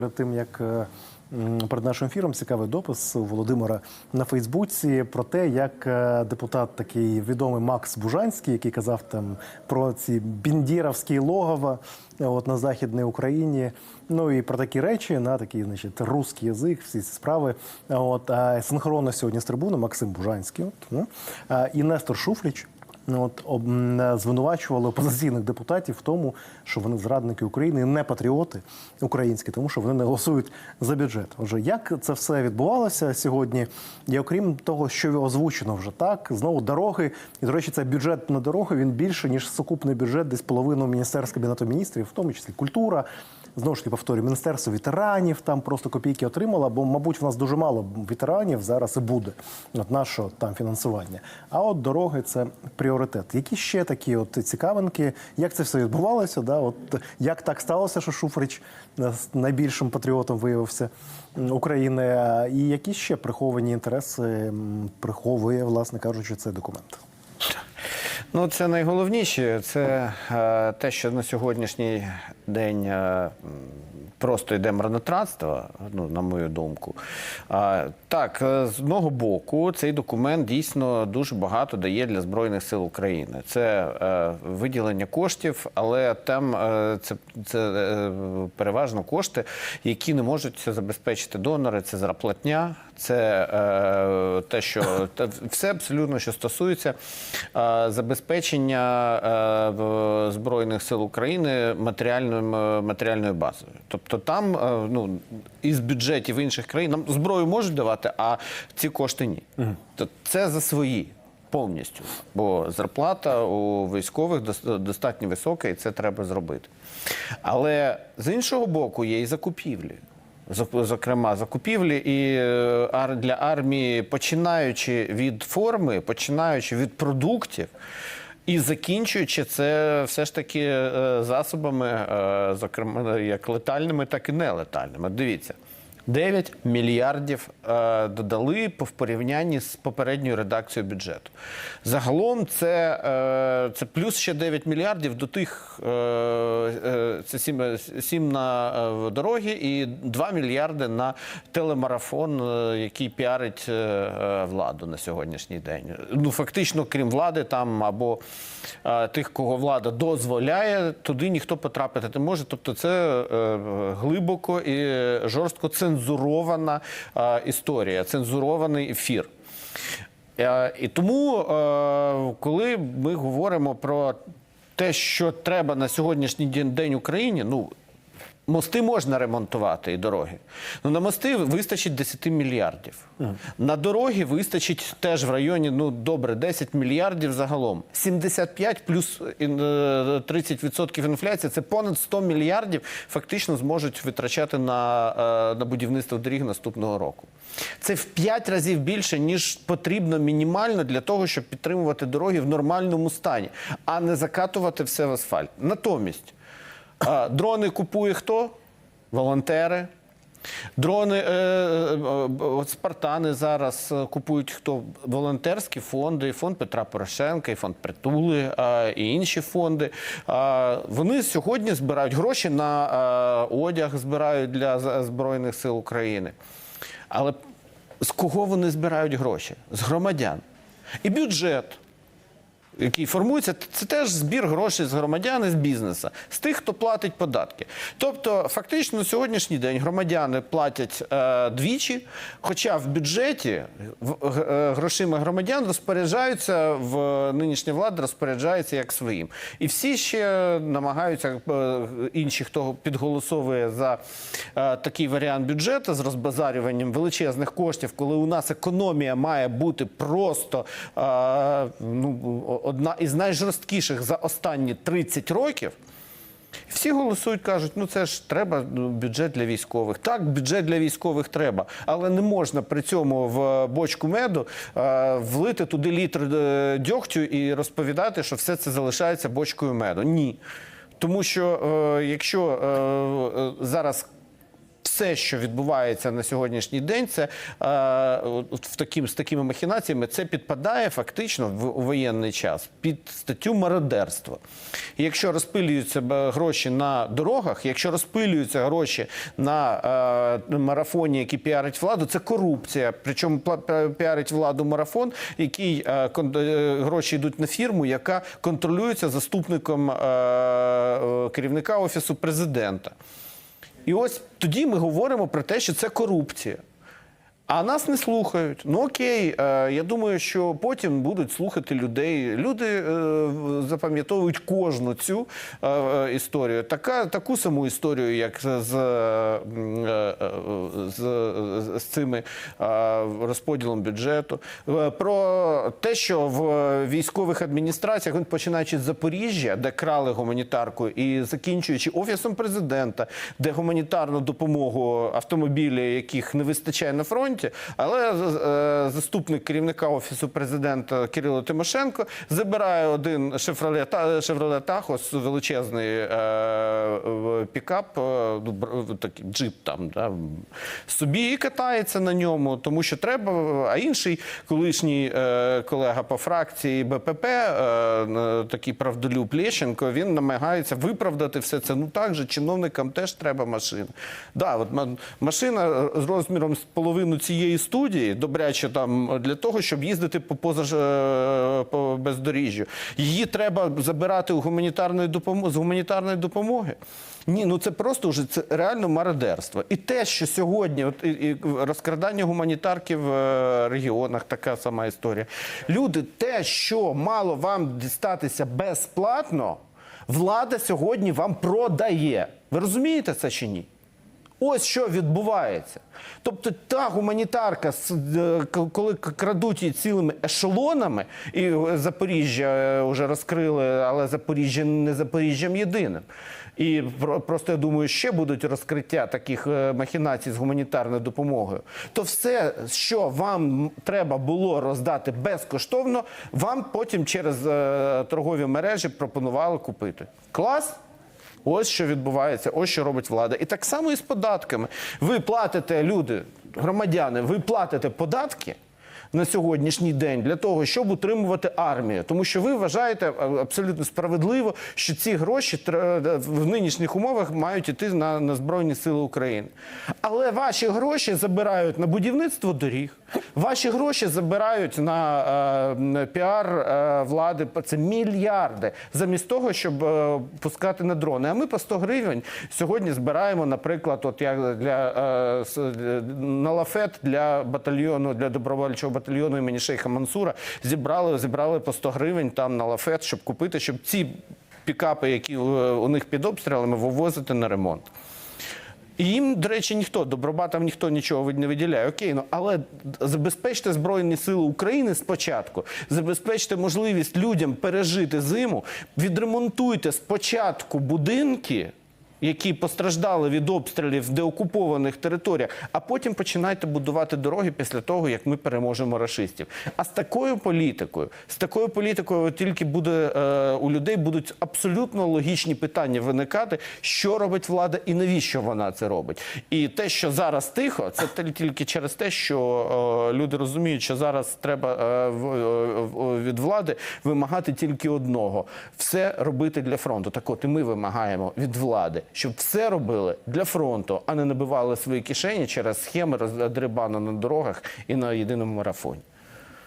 Перед тим як е, перед нашим ефіром цікавий допис у Володимира на Фейсбуці про те, як е, депутат такий відомий Макс Бужанський, який казав там про ці біндіровські логова е, от на західній Україні. Ну і про такі речі на такий, значить, русський язик, всі ці справи. От а синхронно сьогодні з трибуни Максим Бужанський, от, ну, і Нестор Шуфріч. Ну, От звинувачували опозиційних депутатів в тому, що вони зрадники України не патріоти українські, тому що вони не голосують за бюджет. Отже, як це все відбувалося сьогодні? І окрім того, що озвучено вже так, знову дороги. І до речі, цей бюджет на дороги він більше ніж сукупний бюджет, десь половину міністерства кабінету міністрів, в тому числі культура. Знову ж таки повторюю, міністерство ветеранів там просто копійки отримало, бо, мабуть, в нас дуже мало ветеранів зараз і буде от нашого там фінансування. А от дороги це пріоритет. Які ще такі от цікавинки, як це все відбувалося? Да? От як так сталося, що Шуфрич е, найбільшим патріотом виявився України? І які ще приховані інтереси приховує, власне кажучи, цей документ? Ну, це найголовніше. Це е, те, що на сьогоднішній день е, просто йде марнотратство, ну, на мою думку. Так, е, з одного боку, цей документ дійсно дуже багато дає для Збройних сил України. Це е, виділення коштів, але там це, це переважно кошти, які не можуть забезпечити донори. Це зарплатня, це те, що все абсолютно, що стосується забезпечення збройних сил України матеріальною матеріальною базою. Тобто там е, ну із бюджетів інших країн нам зброю можуть давати, а ці кошти ні. То це за свої. Повністю, бо зарплата у військових достатньо висока, і це треба зробити. Але з іншого боку, є і закупівлі. Зокрема, закупівлі і е, для армії, починаючи від форми, починаючи від продуктів. І закінчуючи це все ж таки е, засобами, е, зокрема, як летальними, так і нелетальними. Дивіться, 9 мільярдів е, додали по- порівнянні з попередньою редакцією бюджету. Загалом це, е, це плюс ще 9 мільярдів до тих, е, е, це 7, 7 на е, дороги і 2 мільярди на телемарафон, е, який піарить е, е, владу на сьогоднішній день. Ну, фактично, крім влади, там або е, тих, кого влада дозволяє, туди ніхто потрапити не може. Тобто, це е, глибоко і жорстко цензурована історія, цензурований ефір. Е, І тому, е, коли ми говоримо про те, що треба на сьогоднішній день- день Україні, ну. Мости можна ремонтувати і дороги. Ну на мости вистачить 10 мільярдів. На дороги вистачить теж в районі, ну добре, 10 мільярдів загалом. 75 плюс е, 30% інфляції це понад 100 мільярдів фактично зможуть витрачати на, е, на будівництво доріг наступного року. Це в 5 разів більше, ніж потрібно мінімально для того, щоб підтримувати дороги в нормальному стані, а не закатувати все в асфальт. Натомість. Дрони купує хто? Волонтери. Дрони, е, е, е, от Спартани зараз купують хто? Волонтерські фонди, фонд Петра Порошенка, і фонд Притули, і інші фонди. Вони сьогодні збирають гроші на одяг, збирають для Збройних сил України. Але з кого вони збирають гроші? З громадян. І бюджет який формується, це теж збір грошей з громадян і з бізнесу, з тих, хто платить податки. Тобто, фактично, на сьогоднішній день громадяни платять е, двічі, хоча в бюджеті в, е, грошима громадян розпоряджаються в нинішня влада розпоряджається як своїм. І всі ще намагаються е, інші, хто підголосовує за е, такий варіант бюджету з розбазарюванням величезних коштів, коли у нас економія має бути просто е, ну, одна із найжорсткіших за останні 30 років. Всі голосують, кажуть, ну це ж треба ну, бюджет для військових. Так, бюджет для військових треба, але не можна при цьому в бочку меду е, влити туди літр е, дьогтю і розповідати, що все це залишається бочкою меду. Ні. Тому що е, якщо е, е, зараз все, що відбувається на сьогоднішній день, це е, в таким з такими махінаціями, це підпадає фактично в воєнний час під статтю мародерства. І якщо розпилюються гроші на дорогах, якщо розпилюються гроші на е, марафоні, який піарить владу, це корупція. Причому піарить владу марафон, який е, е, гроші йдуть на фірму, яка контролюється заступником е, е, керівника офісу президента. І ось тоді ми говоримо про те, що це корупція. А нас не слухають. Ну окей, е, я думаю, що потім будуть слухати людей. Люди е, запам'ятовують кожну цю е, історію. Така, таку саму історію, як з, з, з, з, цими розподілом бюджету. Про те, що в військових адміністраціях, починаючи з Запоріжжя, де крали гуманітарку, і закінчуючи офісом президента, де гуманітарну допомогу автомобілі, яких не вистачає на фронті, але е, заступник керівника офісу президента Кирило Тимошенко забирає один Chevrolet Tahoe, величезний е, пікап, е, ну, такий джип там, да, собі і катається на ньому, тому що треба. А інший колишній колега по фракції БПП, такий правдолюб Лещенко, він намагається виправдати все це. Ну так же, чиновникам теж треба машина. Да, от машина з розміром з половину цієї студії, добряче там для того, щоб їздити по поза е, по бездоріжжю. Її треба забирати у гуманітарної допомоги з гуманітарної допомоги. Ні, ну це просто вже це реально мародерство. І те, що сьогодні, от і, і розкрадання гуманітарки в е, регіонах, така сама історія. Люди, те, що мало вам дістатися безплатно, влада сьогодні вам продає. Ви розумієте це чи ні? Ось що відбувається. Тобто та гуманітарка, е, коли крадуть її цілими ешелонами, і е, Запоріжжя вже розкрили, але Запоріжжя не Запоріжжям єдиним. І про- просто я думаю, ще будуть розкриття таких е, махінацій з гуманітарною допомогою. То все, що вам треба було роздати безкоштовно, вам потім через е, торгові мережі пропонували купити. Клас? Ось що відбувається, ось що робить влада. І так само і з податками. Ви платите, люди, громадяни, ви платите податки на сьогоднішній день для того, щоб утримувати армію. Тому що ви вважаєте абсолютно справедливо, що ці гроші в нинішніх умовах мають іти на, на Збройні Сили України. Але ваші гроші забирають на будівництво доріг, ваші гроші забирають на, е, на піар е, влади. Це мільярди, замість того, щоб е, пускати на дрони. А ми по 100 гривень сьогодні збираємо, наприклад, от як е, для- на лафет для батальйону, для добровольчого батальйону імені Шейха Мансура. Зібрали, зібрали по 100 гривень там на лафет, щоб купити, щоб ці пікапи, які е, у них під обстрілами, вивозити на ремонт. І їм, до речі, ніхто, добробатам ніхто нічого не виділяє. Окей, ну але забезпечте Збройні Сили України спочатку, забезпечте можливість людям пережити зиму, відремонтуйте спочатку будинки. Які постраждали від обстрілів в деокупованих територіях, а потім починайте будувати дороги після того, як ми переможемо рашистів. А з такою політикою, з такою політикою тільки буде е, у людей будуть абсолютно логічні питання виникати, що робить влада і навіщо вона це робить. І те, що зараз тихо, це тільки через те, що е, люди розуміють, що зараз треба е, е, в- від влади вимагати тільки одного все робити для фронту. Так от і ми вимагаємо від влади, щоб все робили для фронту, а не набивали свої кишені через схеми роздерибану на дорогах і на єдиному марафоні.